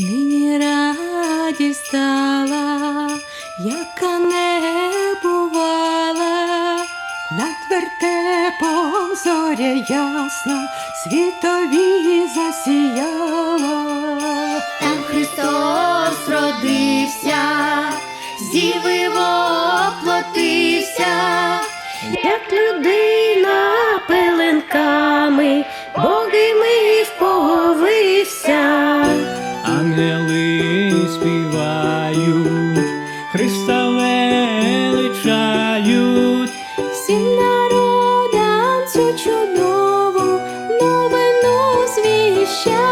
Нині радість стала, яка не бувала, над вертепом зоря ясна, світові засіяла. Там Христос родився, з діви воплотився, як людина Ангели співають, Христа величають, Всім народам цю чудову новину звіщають.